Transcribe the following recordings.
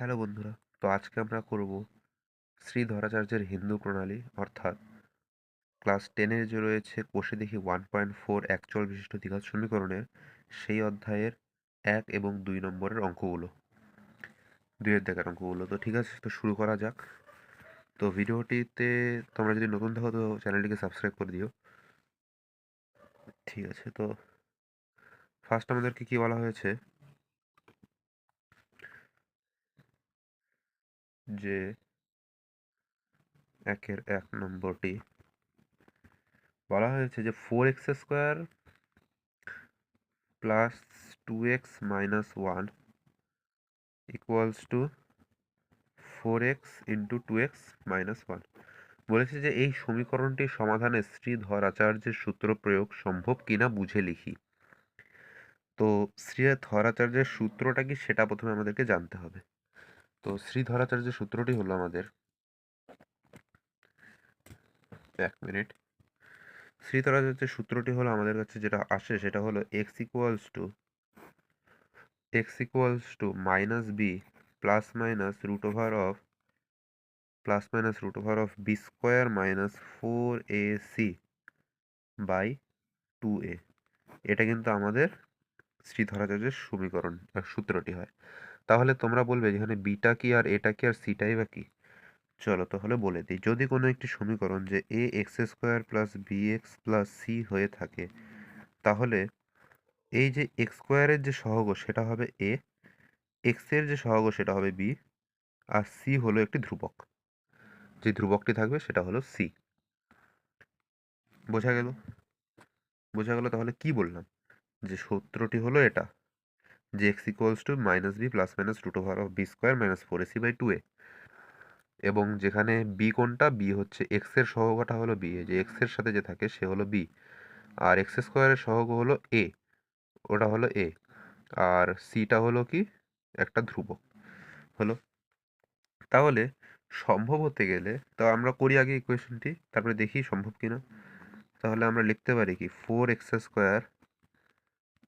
Hello বন্ধুরা, তো আজকে আমরা করব শ্রী ধরাচার্যের হিন্দু প্রণালী, অর্থাৎ ক্লাস টেনের যে রয়েছে কোষে দেখি ওয়ান পয়েন্ট ফোর একচল বিশিষ্ট দ্বিঘাত সমীকরণের সেই অধ্যায়ের এক এবং দুই নম্বরের অঙ্কগুলো, দুইয়ের দেখার অঙ্কগুলো। তো ঠিক আছে, তো শুরু করা যাক। তো ভিডিওটিতে তোমরা যদি নতুন থাকো, তো চ্যানেলটিকে সাবস্ক্রাইব করে দিও। ঠিক আছে, তো ফার্স্ট আমাদেরকে কী বলা হয়েছে? যে একের এক নম্বরটি বলা হয়েছে যে four x square plus two x minus one equals to four x into two x minus one বলেছে যে এই সমীকরণটি সমাধানে শ্রীধর আচার্যের সূত্র প্রয়োগ সম্ভব কিনা বুঝে লিখি। তো শ্রীধর আচার্যের সূত্রটা কি সেটা প্রথমে আমাদেরকে জানতে হবে। তো শ্রীধরাচার্য সূত্রটি হলো আমাদের এক মিনিট। শ্রীধরাচার্যের সূত্রটি হলো আমাদের কাছে যেটা আসে সেটা হলো x equals to x equals to minus b plus minus root over of plus minus root over of b square minus four a c by two a এটা কিন্তু আমাদের শ্রীধরাচার্যের সমীকরণ সূত্রটি হয়। তাহলে তোমরা বলবে যেখানে বিটা কি আর এটা কি আর সিটাই বা কি? চলো তাহলে বলে দিই, যদি কোনো একটি সমীকরণ যে a x square plus b x plus c হয়ে থাকে, তাহলে এই যে এক্স স্কোয়ারের যে সহগ সেটা হবে এ এক্সের যে সহগ সেটা হবে বি আর সি হলো একটি ধ্রুবক। যে ধ্রুবকটি থাকবে সেটা হলো সি বোঝা গেল? বোঝা গেল তাহলে কি বললাম? যে সূত্রটি হলো এটা। যে x equals to minus b plus minus root over of b square minus four AC by two a এবং যেখানে বি কোনটা বি হচ্ছে এক্সের সহগটা হলো বি যে এক্সের সাথে যে থাকে সে হলো বি আর এক্স স্কোয়ারের সহগ হলো এ ওটা হলো এ আর সিটা হলো কি? একটা ধ্রুবক। হলো? তাহলে সম্ভব হতে গেলে, তো আমরা করি আগে ইকুয়েশনটি তারপরে দেখি সম্ভব কিনা। তাহলে আমরা লিখতে পারি কি four x square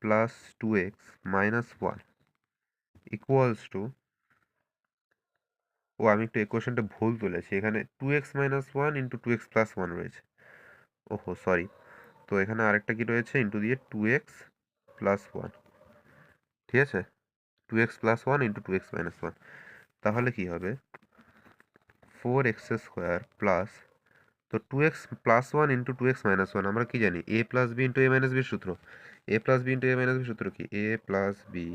plus two x minus one equals to ও, আমি একটু ইকুয়েশনটা ভুল তুলেছি। এখানে two x minus one into two x plus one রয়েছে। ওহো সরি তো এখানে আরেকটা কি রয়েছে? ইন্টু দিয়ে টু এক্স প্লাস ওয়ান ঠিক আছে? Two x plus one into two x minus one তাহলে কি হবে? ফোর এক্স স্কোয়ার প্লাস তো two x plus one into two x minus one আমরা কি জানি? A plus b into a minus বির সূত্র। A plus b into a minus b সূত্র কি? A plus b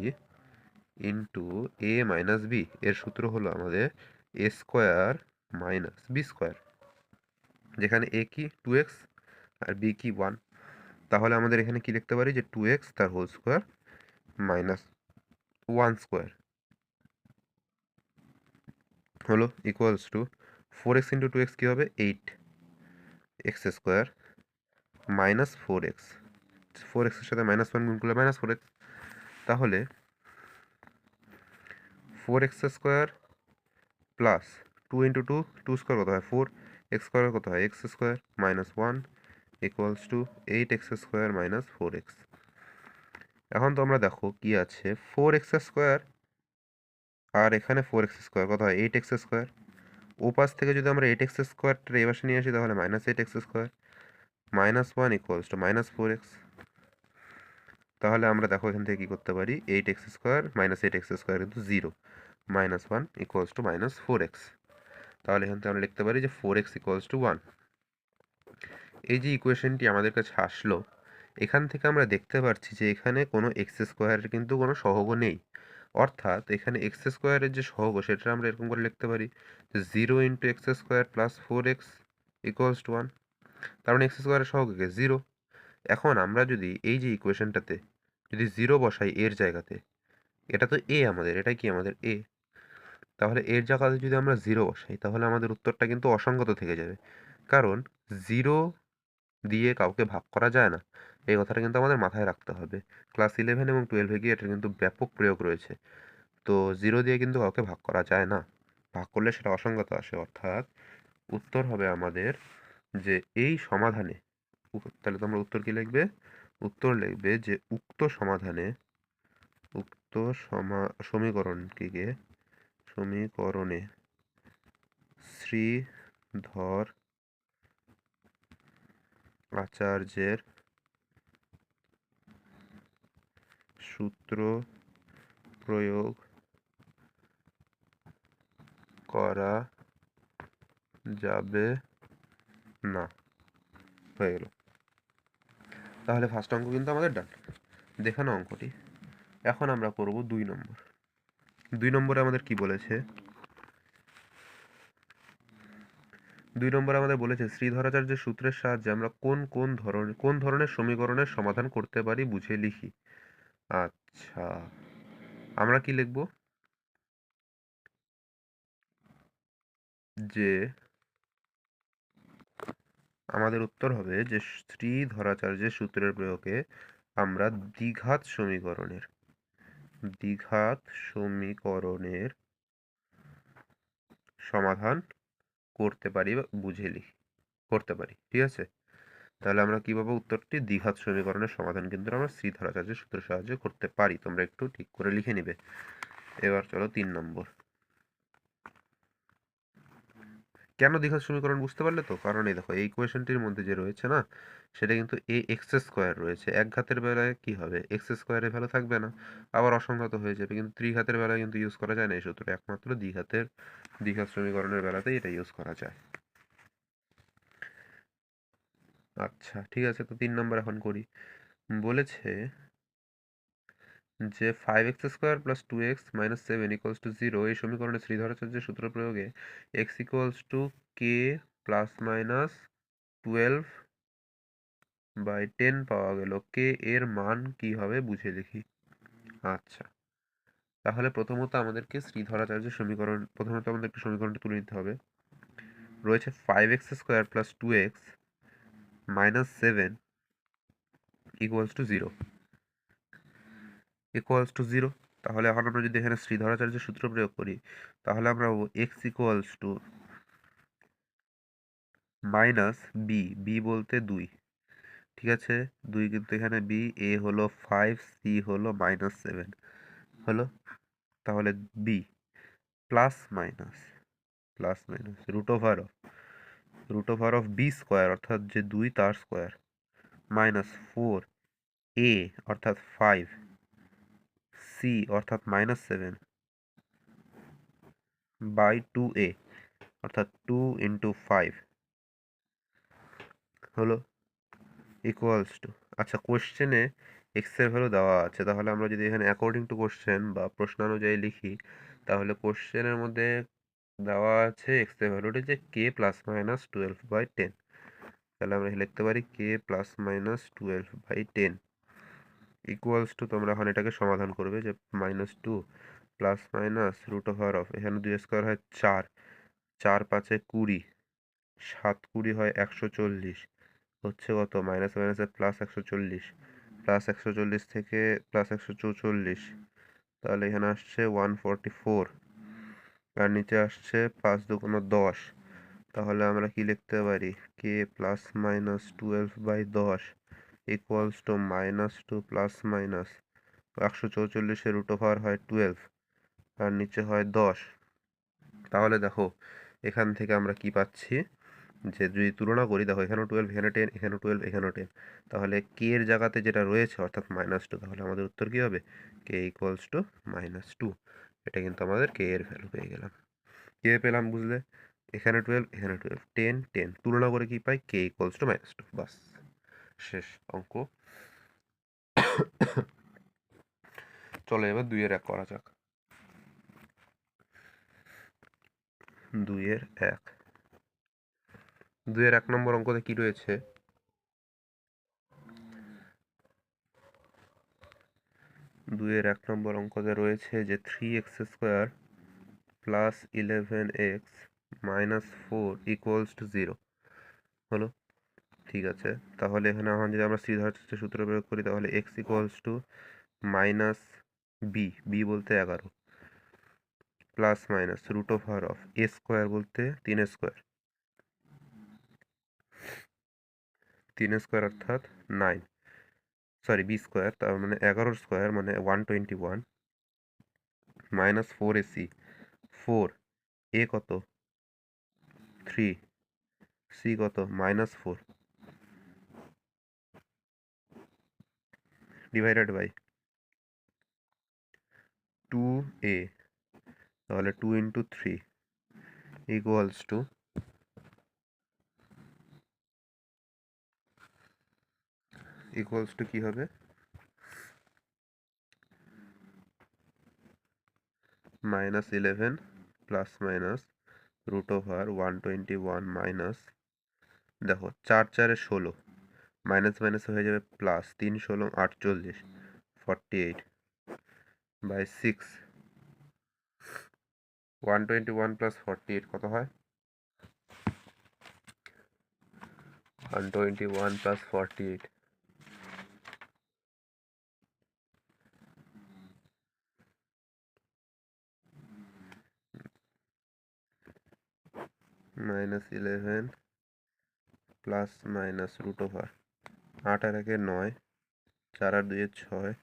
into a minus b এর সূত্র হলো আমাদের a square minus b square যেখানে এ কি? টু এক্স আর বি কি? ওয়ান তাহলে আমাদের এখানে কি লিখতে পারি? যে টু এক্স তার whole square minus one square হলো equals to four x into two x কী হবে? Eight x square minus four x four এক্সের সাথে মাইনাস ওয়ান গুণ করলে মাইনাস ফোর এক্স তাহলে four x square plus two into two two square কত হয়? Four x square কত হয়? X square minus one equals to eight x square minus four x এখন তো আমরা দেখো কি আছে। ফোর এক্স স্কোয়ার আর এখানে ফোর এক্স স্কোয়ার কত হয়? এইট এক্স স্কোয়ার ও পাশ থেকে যদি আমরা এইট এক্স স্কোয়ারটা পাশে নিয়ে আসি, তাহলে minus eight x square minus one equals to minus four x তাহলে আমরা দেখো এখান থেকে কী করতে পারি? Eight x square minus eight x square কিন্তু zero minus one equals to minus four x তাহলে এখান থেকে আমরা লিখতে পারি যে four x equals to one এই যে ইকুয়েশনটি আমাদের কাছে আসলো, এখান থেকে আমরা দেখতে পাচ্ছি যে এখানে কোনো এক্স স্কোয়ারের কিন্তু কোনো সহগ নেই। অর্থাৎ এখানে এক্স স্কোয়ারের যে সহগ, সেটা আমরা এরকম করে লিখতে পারি যে zero into x square plus four x equals to one তার মানে এক্স স্কোয়ারের সহগ জিরো এখন আমরা যদি এই যে ইকুয়েশনটাতে যদি জিরো বসাই এর জায়গাতে, এটা তো এ আমাদের এটা কি আমাদের এ তাহলে এর জায়গাতে যদি আমরা জিরো বসাই, তাহলে আমাদের উত্তরটা কিন্তু অসঙ্গত থেকে যাবে। কারণ জিরো দিয়ে কাউকে ভাগ করা যায় না। এই কথাটা কিন্তু আমাদের মাথায় রাখতে হবে। ক্লাস ইলেভেন এবং টুয়েলভে গিয়ে এটার কিন্তু ব্যাপক প্রয়োগ রয়েছে। তো জিরো দিয়ে কিন্তু কাউকে ভাগ করা যায় না। ভাগ করলে সেটা অসঙ্গত আসে। অর্থাৎ উত্তর হবে আমাদের যে এই সমাধানে তাহলে তোমরা উত্তর কি লিখবে? উত্তর লিখবে যে উক্ত সমাধানে উক্ত সমীকরণটিকে সমীকরণে শ্রীধর আচার্যের সূত্র প্রয়োগ করা যাবে না। হয়ে গেল। তাহলে ফার্স্ট অঙ্ক কিন্তু আমাদের ডান দেখানো অঙ্কটি। এখন আমরা করব দুই নম্বর। দুই নম্বরে আমাদের কি বলেছে? দুই নম্বরে আমাদের বলেছে শ্রীধরাচার্যের সূত্রের সাহায্যে আমরা কোন কোন ধরনের কোন ধরনের সমীকরণের সমাধান করতে পারি বুঝে লিখি। আচ্ছা আমরা কি লিখব? যে আমাদের উত্তর হবে যে শ্রীধরাচার্যের সূত্রের প্রয়োগে আমরা দ্বিঘাত সমীকরণের দ্বিঘাত সমীকরণের সমাধান করতে পারি বা বুঝে লিখি করতে পারি, ঠিক আছে? তাহলে আমরা কি পাবো উত্তরটি? দ্বিঘাত সমীকরণের সমাধান কিন্তু আমরা শ্রীধরাচার্যের সূত্রের সাহায্যে করতে পারি, তোমরা একটু ঠিক করে লিখে নিবে। এবার চলো তিন নম্বর। কেন দ্বিঘাত সমীকরণ বুঝতে পারলে তো? কারণ এই দেখো, এই কোয়েশনটির মধ্যে যে রয়েছে না, সেটা কিন্তু এ এক্স স্কোয়ার রয়েছে। এক ঘাতের বেলায় কি হবে? এক্স স্কোয়ারের ভ্যালু থাকবে না, আবার অসংঘাত হয়ে যাবে। কিন্তু ত্রিঘাতের বেলায় কিন্তু ইউজ করা যায় না, এই সূত্র একমাত্র দ্বিঘাতের দ্বিঘাত সমীকরণের বেলাতেই এটা ইউজ করা যায়। আচ্ছা ঠিক আছে, তো তিন নম্বর এখন করি। বলেছে যে five x square plus two x minus seven equals to zero এই সমীকরণে শ্রীধরাচার্যের সূত্র প্রয়োগে x equals to K plus minus twelve by ten পাওয়া গেল। কে এর মান কি হবে বুঝে লিখি আচ্ছা। তাহলে প্রথমত আমাদেরকে শ্রীধরাচার্যের সমীকরণ, প্রথমত আমাদেরকে সমীকরণটি তুলে নিতে হবে। রয়েছে five x square plus two x minus seven equals to zero equals to zero তাহলে এখন আমরা যদি এখানে শ্রীধরাচার্যের সূত্র প্রয়োগ করি, তাহলে আমরা x equals to minus b b বলতে দুই, ঠিক আছে? দুই কিন্তু এখানে বি এ হলো ফাইভ সি হলো মাইনাস সেভেন হলো? তাহলে b plus minus plus minus root over of root over of b square অর্থাৎ যে দুই তার স্কোয়ার মাইনাস ফোর এ অর্থাৎ ফাইভ সি অর্থাৎ minus seven by two a অর্থাৎ টু ইন্টু ফাইভ হলো ইকুয়ালস টু আচ্ছা কোশ্চেনে এক্সের ভ্যালু দেওয়া আছে। তাহলে আমরা যদি এখানে অ্যাকর্ডিং টু কোশ্চেন বা প্রশ্নানুযায়ী লিখি, তাহলে কোশ্চেনের মধ্যে দেওয়া আছে এক্সের ভ্যালুটি যে k plus minus twelve by ten তাহলে আমরা লিখতে পারি k plus minus twelve by ten equals to তোমরা এখন এটাকে সমাধান করবে যে minus two plus minus root over of এখানে দুই স্কোয়ার হয় চার। চার পাঁচে কুড়ি। সাত কুড়ি হয় একশো চল্লিশ। হচ্ছে কত? মাইনাস মাইনাসে প্লাস একশো চল্লিশ। প্লাস একশো চল্লিশ থেকে প্লাস একশো চৌচল্লিশ। তাহলে এখানে আসছে ওয়ান ফর্টি ফোর আর নিচে আসছে পাঁচ দুগুণ দশ। তাহলে আমরা কি লিখতে পারি? K plus minus twelve by দশ। Equals to minus two plus minus একশো চৌচল্লিশের রুট ওভার হয় টুয়েলভ আর নিচে হয় দশ। তাহলে দেখো, এখান থেকে আমরা কি পাচ্ছি? যে যদি তুলনা করি, দেখো এখানেও টুয়েলভ এখানে টেন এখানেও টুয়েলভ এখানেও টেন তাহলে কে এর জায়গাতে যেটা রয়েছে, অর্থাৎ মাইনাস টু তাহলে আমাদের উত্তর কী হবে? K equals to minus two এটা কিন্তু আমাদের কে এর ভ্যালু পেয়ে গেলাম। কে পেলাম বুঝলে? এখানে টুয়েলভ এখানে টুয়েলভ টেন টেন তুলনা করে কি পাই? K equals to minus two বাস। শেষ অঙ্ক। চলো এবার দুইয়ের এক করা যাক। দুইয়ের এক। দুইয়ের এক নম্বর অঙ্কতে কি রয়েছে? দুইয়ের এক নম্বর অঙ্কতে রয়েছে যে three x square plus eleven x minus four equals to zero হলো? ঠিক আছে। তাহলে এখানে এখন যদি আমরা শ্রীধরাচার্য সূত্র প্রয়োগ করি, তাহলে x equals to minus b b বলতে এগারো plus minus root over of a square বলতে তিন স্কোয়ার তিন স্কোয়ার অর্থাৎ নাইন সরি বি স্কোয়ার তার মানে এগারো স্কোয়ার মানে one twenty one minus four a c four a কত? থ্রি সি কত? Minus four divided by two a তাহলে two into three equals to equals to কী হবে? Minus eleven plus minus root over one twenty one minus দেখো, চার চারে ষোলো। Minus minus হয়ে যাবে প্লাস তিন ষোলো আটচল্লিশ forty eight by six one twenty one plus forty eight কত হয়? One twenty one plus forty eight minus eleven plus minus root over আট আর একে নয়, চার আর দুয়ে ছয়,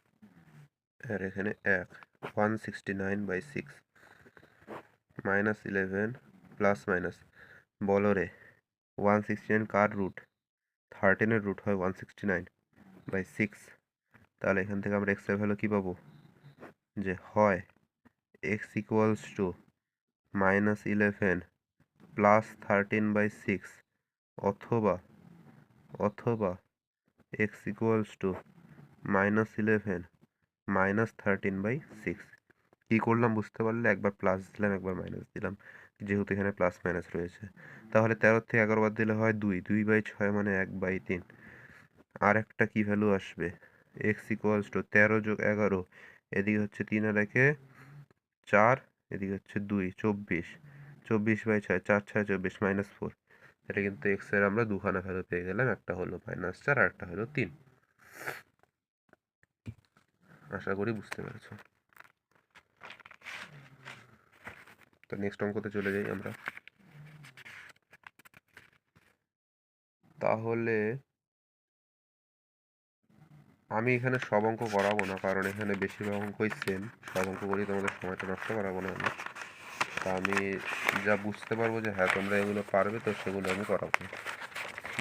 আর এখানে এক। One sixty nine by six minus eleven plus minus বলো রে ওয়ান সিক্সটি নাইন কার রুট থার্টিনের রুট হয় one sixty nine by six তাহলে এখান থেকে আমরা এক্সের ভ্যালু কী পাবো? যে হয় x equals to minus eleven plus thirteen by six অথবা অথবা x equals to minus eleven minus thirteen by six কী করলাম বুঝতে পারলে? একবার প্লাস দিলাম, একবার মাইনাস দিলাম। যেহেতু এখানে প্লাস মাইনাস রয়েছে। তাহলে তেরো থেকে এগারো বার দিলে হয় দুই। দুই বাই ছয় মানে এক বাই তিন। আর একটা কী ভ্যালু আসবে? এক্স ইকুয়ালস টু তেরো যোগ এগারো। এদিকে হচ্ছে তিন আর একে চার, এদিকে হচ্ছে দুই। চব্বিশ। চব্বিশ বাই ছয়, চার, ছয়, চব্বিশ মাইনাস ফোর এটা কিন্তু এক্সের আমরা দুখানা ভ্যালু পেয়ে গেলাম, একটা হলো মাইনাস চার আর একটা হলো তিন। আশা করি বুঝতে পেরেছ। তো নেক্সট অঙ্কতে চলে যাই আমরা। তাহলে আমি এখানে সব অঙ্ক করাবো না, কারণ এখানে বেশিরভাগ অঙ্কই সেম সব অঙ্ক করি তোমাদের সময়টা নষ্ট করাবো না আমি। তা আমি যা বুঝতে পারব যে হ্যাঁ তোমরা এগুলো পারবে, তো সেগুলো আমি করাবো।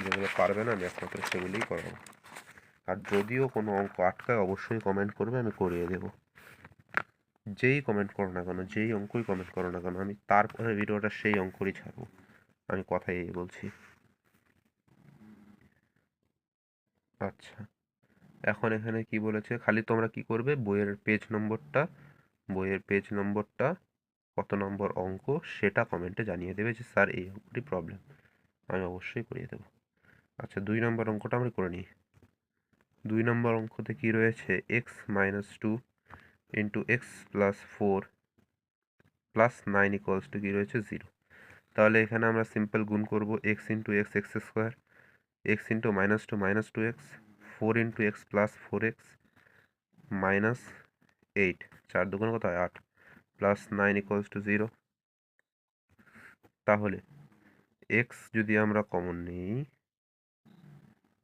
যেগুলো পারবে না, আমি একমাত্র সেগুলোই করাবো। আর যদিও কোনো অঙ্ক আটকায়, অবশ্যই কমেন্ট করবে, আমি করিয়ে দেবো। যেই কমেন্ট করো না কেন, যেই অঙ্কই কমেন্ট করো না কেন, আমি তারপরে ভিডিওটা সেই অঙ্করই ছাড়বো। আমি কথাই এই বলছি। আচ্ছা এখন এখানে কি বলেছে? খালি তোমরা কি করবে? বইয়ের পেজ নম্বরটা বইয়ের পেজ নম্বরটা কত নম্বর অঙ্ক সেটা কমেন্টে জানিয়ে দেবে যে, স্যার, এই অঙ্কটি প্রবলেম আমি অবশ্যই করিয়ে দেবো। আচ্ছা দুই নম্বর অঙ্কটা আমরা করে নিই। দুই নম্বর অঙ্কতে কি রয়েছে? X minus two into x plus four plus nine equals to কী রয়েছে? জিরো তাহলে এখানে আমরা সিম্পল গুণ করব x into x x square x into minus two minus two x four into x plus four x minus eight চার দুগুণ কত হয়? আট। Plus nine equals to zero তাহলে এক্স যদি আমরা কমন নিই,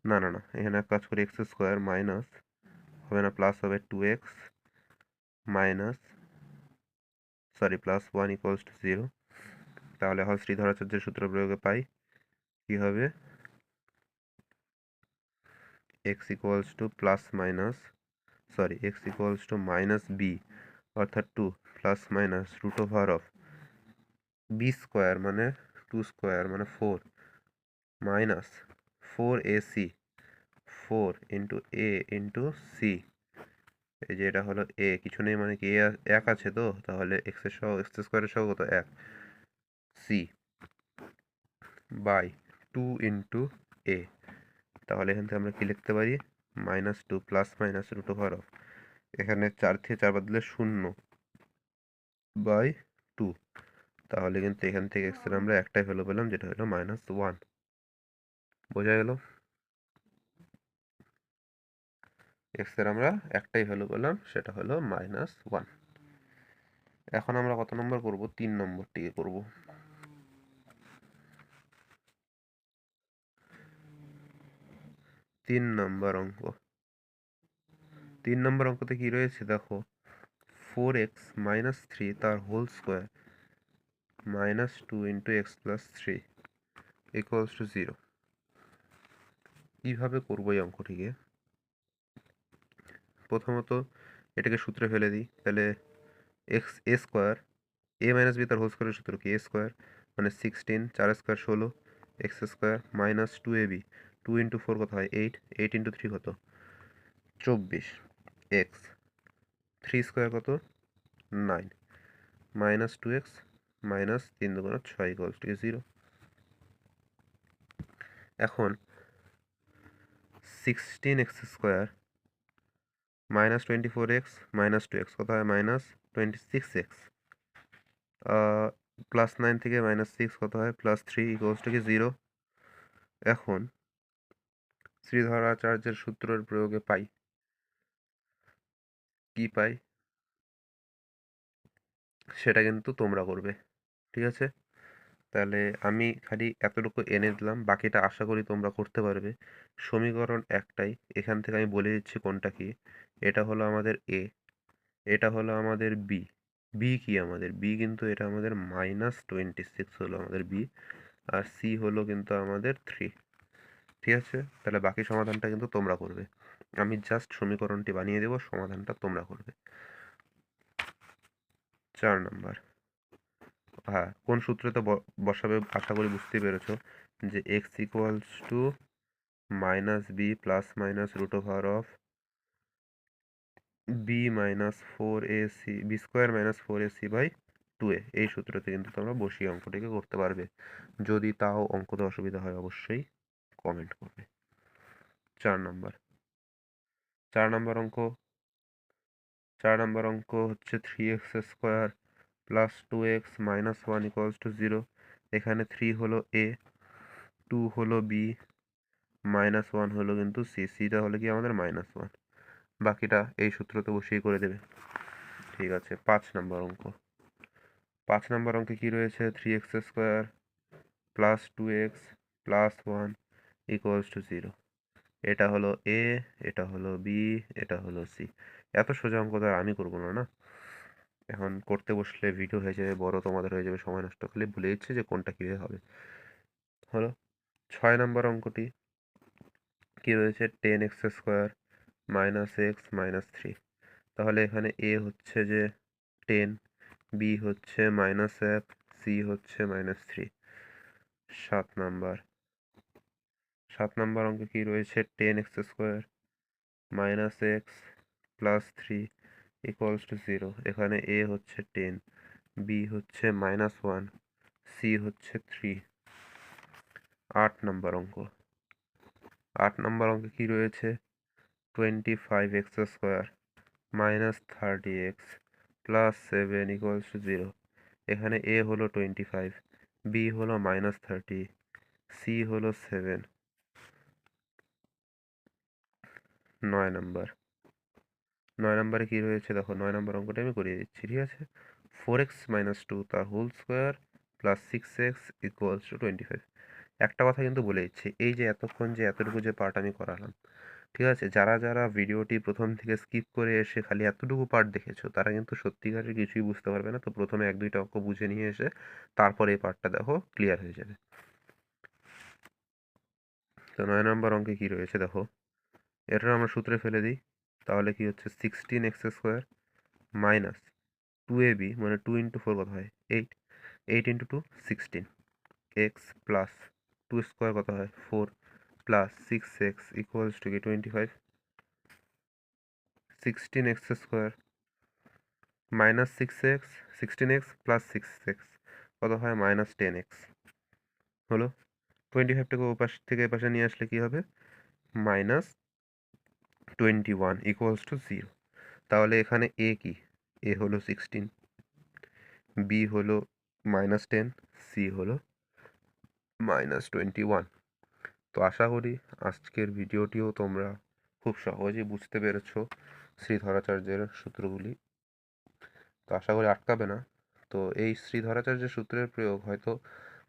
না না না, এখানে এক কাজ করি এক্স স্কোয়ার মাইনাস হবে না প্লাস হবে two x minus sorry plus one equals to zero তাহলে এখন শ্রীধরাচার্যের সূত্র প্রয়োগে পাই, কী হবে? X equals to plus minus sorry x equals to minus b অর্থাৎ two plus minus root over of b square মানে টু স্কোয়ার মানে four minus four a c four into a into c এই যে এটা হলো এ কিছু নেই মানে কি এ এক আছে তো? তাহলে এক্সের সহ এক্স স্কোয়ারের সহ কত? এক। C by two into a তাহলে এখান থেকে আমরা কি লিখতে পারি? Minus two plus minus root over of এখানে চার থেকে চার বাদ দিলে শূন্য। বাই টু তাহলে কিন্তু এখান থেকে এক্সের আমরা একটাই ভ্যালু পেলাম, যেটা হলো মাইনাস ওয়ান বোঝা গেল? এক্সের আমরা একটাই ভ্যালু পেলাম, সেটা হলো মাইনাস ওয়ান এখন আমরা কত নম্বর করব? তিন নম্বরটিকে করব। তিন নম্বর অঙ্ক। তিন নম্বর অঙ্কতে কি রয়েছে? দেখো। ফোর এক্স মাইনাস থ্রি তার whole square minus two into x plus three equals to zero কীভাবে করব এই অঙ্কটিকে। প্রথমত এটাকে সূত্রে ফেলে দিই। তাহলে x a square a minus b তার হোল স্কোয়ারের সূত্র কি? এ স্কোয়ার মানে সিক্সটিন চার স্কোয়ার ষোলো x square minus two a b two into four কত হয়? এইট এইট ইন্টু থ্রি কত? চব্বিশ এক্স থ্রি স্কোয়ার কত? Nine. Minus two x minus তিন দুগুণ ছয় ইকুয়ালস টু জিরো এখন sixteen x square minus twenty four x minus two x কত হয় minus twenty six x. Plus nine থেকে মাইনাস সিক্স কত হয়? Plus three equals to zero এখন শ্রীধরাচার্যের সূত্রের প্রয়োগে পাই। কি পাই? সেটা কিন্তু তোমরা করবে, ঠিক আছে? তাহলে আমি খালি এতটুকু এনে দিলাম, বাকিটা আশা করি তোমরা করতে পারবে। সমীকরণ একটাই, এখান থেকে আমি বলে দিচ্ছি কোনটা কি? এটা হলো আমাদের এ এটা হলো আমাদের বি বি কি আমাদের? বি কিন্তু এটা আমাদের মাইনাস টোয়েন্টি সিক্স হলো আমাদের বি আর সি হলো কিন্তু আমাদের থ্রি ঠিক আছে? তাহলে বাকি সমাধানটা কিন্তু তোমরা করবে। আমি জাস্ট সমীকরণটি বানিয়ে দেবো, সমাধানটা তোমরা করবে। চার নাম্বার। হ্যাঁ কোন সূত্রতে বসাবে আশা করি বুঝতে পেরেছ যে x equals to minus b plus minus root over of b minus four a c b square minus four a c by two a এই সূত্রতে কিন্তু তোমরা বসিয়ে অঙ্কটিকে করতে পারবে। যদি তাও অঙ্কতে অসুবিধা হয়, অবশ্যই কমেন্ট করবে। চার নাম্বার। চার নাম্বার অঙ্ক। চার নাম্বার অঙ্ক হচ্ছে three x square plus two x minus one equals to zero এখানে থ্রি হলো এ টু হলো বি মাইনাস ওয়ান হলো কিন্তু সি সিটা হলো কি আমাদের মাইনাস ওয়ান বাকিটা এই সূত্রতে বসিয়ে করে দেবে। ঠিক আছে, পাঁচ নাম্বার অঙ্ক। পাঁচ নাম্বার অঙ্কে কী রয়েছে? Three x square plus two x plus one equals to zero এটা হলো এ, এটা হলো বি, এটা হলো সি। এত সোজা অঙ্ক তো আর আমি করব না না? এখন করতে বসলে ভিডিও হয়ে যাবে, বড় তোমাদের হয়ে যাবে, সময় নষ্ট খালি ভুলে যাচ্ছে যে কোনটা কীভাবে হবে। হলো ছয় নম্বর অঙ্কটি কী রয়েছে? Ten x square minus x minus three তাহলে এখানে এ হচ্ছে যে টেন বি হচ্ছে মাইনাস এফ সি হচ্ছে মাইনাস থ্রি সাত নাম্বার। সাত নাম্বার অঙ্কে কী রয়েছে? Ten x square minus x plus three equals to zero এখানে এ হচ্ছে টেন বি হচ্ছে মাইনাস ওয়ান সি হচ্ছে থ্রি আট নম্বর অঙ্ক। আট নম্বর অঙ্কে কী রয়েছে? Twenty five x square minus thirty x plus seven equals to zero এখানে এ হলো টোয়েন্টি ফাইভ বি হলো মাইনাস থার্টি সি হলো সেভেন নয় নাম্বার নয় নম্বরে কী রয়েছে? দেখো নয় নম্বর অঙ্কটা আমি করিয়ে দিচ্ছি, ঠিক আছে? ফোর এক্স মাইনাস টু তার whole square plus six x equals to twenty five একটা কথা কিন্তু বলে দিচ্ছি, এই যে এতক্ষণ যে এতটুকু যে পার্ট আমি করালাম, ঠিক আছে? যারা যারা ভিডিওটি প্রথম থেকে স্কিপ করে এসে খালি এতটুকু পার্ট দেখেছ, তারা কিন্তু সত্যিকারের কিছুই বুঝতে পারবে না। তো প্রথমে এক দুইটা অঙ্ক বুঝে নিয়ে এসে তারপরে এই পার্টটা দেখো ক্লিয়ার হয়ে যাবে। তো নয় নম্বর অঙ্কে কী রয়েছে? দেখো এটা আমরা সূত্রে ফেলে দিই। তাহলে কি হচ্ছে? Sixteen x square minus two a b মানে টু ইন্টু ফোর কত হয়? Eight eight into two sixteen x plus two square কত হয়? Four plus six x equals to কি? Twenty five sixteen x square minus six x sixteen x plus six x কত হয়? Minus ten x হলো? Twenty ফাইভটাকে ওপাশ থেকে এপাশে নিয়ে আসলে কী হবে? Minus twenty one equals to zero তাহলে এখানে এ কি? এ হলো সিক্সটিন বি হলো মাইনাস টেন সি হলো মাইনাস টোয়েন্টি ওয়ান তো আশা করি আজকের ভিডিওটিও তোমরা খুব সহজেই বুঝতে পেরেছ শ্রীধরাচার্যের সূত্রগুলি। তো আশা করি আটকাবে না। তো এই শ্রীধরাচার্যের সূত্রের প্রয়োগ হয়তো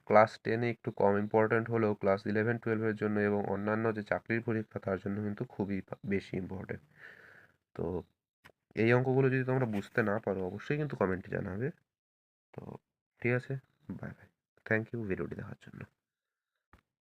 ক্লাস টেনে একটু কম ইম্পর্ট্যান্ট হলেও ক্লাস ইলেভেন টুয়েলভের জন্য এবং অন্যান্য যে চাকরির পরীক্ষা তার জন্য কিন্তু খুবই বেশি ইম্পর্ট্যান্ট তো এই অঙ্কগুলো যদি তোমরা বুঝতে না পারো, অবশ্যই কিন্তু কমেন্টে জানাবে। তো ঠিক আছে বাই বাই থ্যাংক ইউ ভিডিওটি দেখার জন্য।